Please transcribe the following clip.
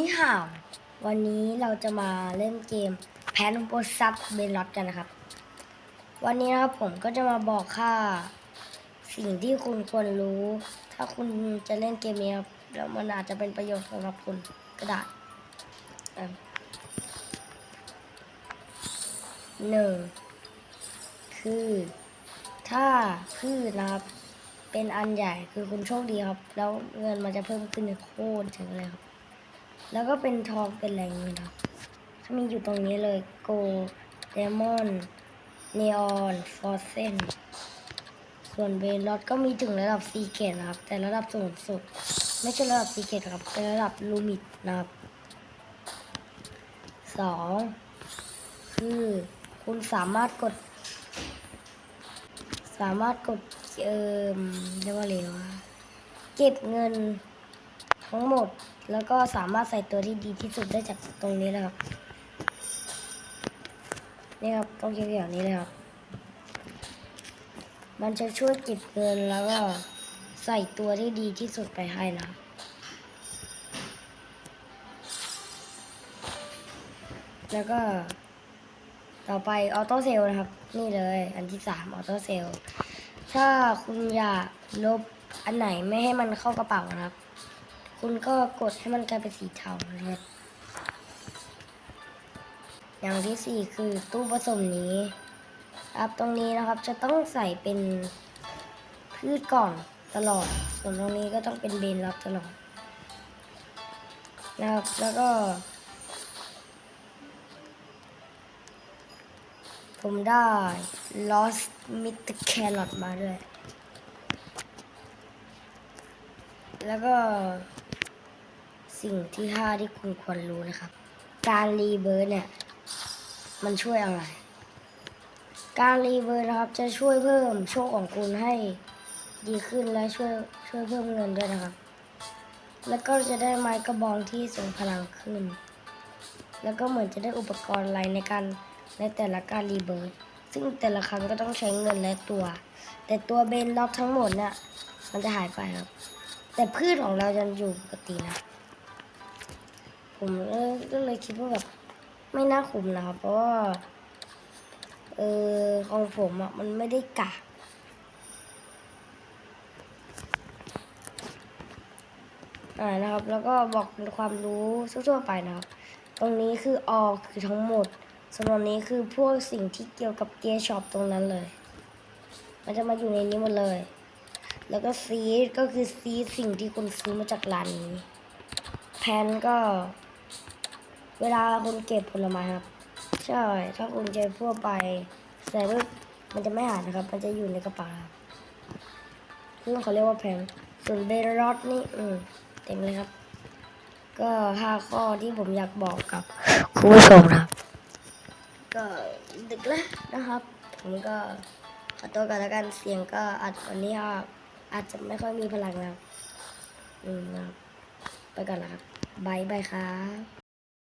นี่ห่าววันนี้เราจะมาเล่นเกมแพนโบซับเบลล็อตกันนะครับ วันนี้นะครับผมก็จะมาบอกค่า สิ่งที่คุณควรรู้ ถ้าคุณจะเล่นเกมนี้ครับแล้วมันอาจจะเป็นประโยชน์สำหรับคุณก็ได้หนึ่งคือถ้าพืชนะครับ เป็นอันใหญ่คือคุณโชคดีครับ แล้วเงินมันจะเพิ่มขึ้นโคตรถึงเลยครับ แล้วก็เป็นทองเป็นแรงเงินครับถ้ามีอยู่ตรงนี้เลยโกเดมอนเนออนฟอร์เซนส่วนเบลลอดก็มีถึงระดับซีเกตนะครับ แต่ระดับสูงสุด ไม่ใช่ระดับซีเกตครับ เป็นระดับลูมิตนะครับสองคือคุณสามารถกด สามารถกดเอ่อเรียกว่าอะไรวะเก็บเงิน ทั้งหมด แล้วก็สามารถใส่ตัวที่ดีที่สุดได้จากตรงนี้เลยครับ นี่ครับตรงเขียวๆนี้เลยครับ มันจะช่วยเก็บเงินแล้วก็ใส่ตัวที่ดีที่สุดไปให้นะครับแล้วก็ต่อไปออโต้เซลนะครับ นี่เลย อันที่สามออโต้เซลถ้าคุณอยากลบอันไหนไม่ให้มันเข้ากระเป๋านะครับ คุณก็กดให้มันกลายเป็นสีเทานะครับอย่างที่สี่คือตู้ผสมนี้ครับตรงนี้นะครับจะต้องใส่เป็นพืชก่อนตลอด ส่วนตรงนี้ก็ต้องเป็นเบนรับตลอดนะครับแล้วก็ ผมได้ lost mit carrot มาด้วย แล้วก็ สิ่งที่ห้าที่คุณควรรู้นะครับ การรีเบิร์เนี่ย มันช่วยอะไร การรีเบิร์นะครับ จะช่วยเพิ่มโชคของคุณให้ดีขึ้นและช่วยช่วยเพิ่มเงินด้วยนะครับ แล้วก็จะได้ไม้กระบองที่ทรงพลังขึ้น แล้วก็เหมือนจะได้อุปกรณ์อะไรในการในแต่ละการรีเบิร์ซึ่งแต่ละครั้งก็ต้องใช้เงินและตัว แต่ตัวเบนล็อกทั้งหมดเนี่ยมันจะหายไปครับ แต่พืชของเราจะอยู่ปกตินะ ผมก็เลยคิดว่าแบบไม่น่าคุมนะครับ เพราะว่าเออของผมอะมันไม่ได้กะอ่านะครับ แล้วก็บอกเป็นความรู้ทั่วๆไปนะครับ ตรงนี้คือออคือทั้งหมดส่วนตรงนี้คือพวกสิ่งที่เกี่ยวกับเกมช็อปตรงนั้นเลย มันจะมาอยู่ในนี้หมดเลย แล้วก็ซีดก็คือซีดสิ่งที่คุณซื้อมาจากร้านนี้แพนก็ เวลาคุณเก็บผลไม้ครับ ใช่ ถ้าคุณเจอพวกไปใส่ปุ๊บมันจะไม่หายนะครับ มันจะอยู่ในกระเป๋าครับซึ่งเขาเรียกว่าแพนส่วนเบรอดนี่อืมเต็มเลยครับ ก็ห้าข้อที่ผมอยากบอกกับคุณผู้ชมครับ ก็ดึกแล้วนะครับ ผมก็ขอตัวกันแล้วกันเสียงก็อาจวันนี้อาอาจจะไม่ค่อยมีพลังนะครับ อืมนะครับ ไปก่อนนะครับบายบายครับ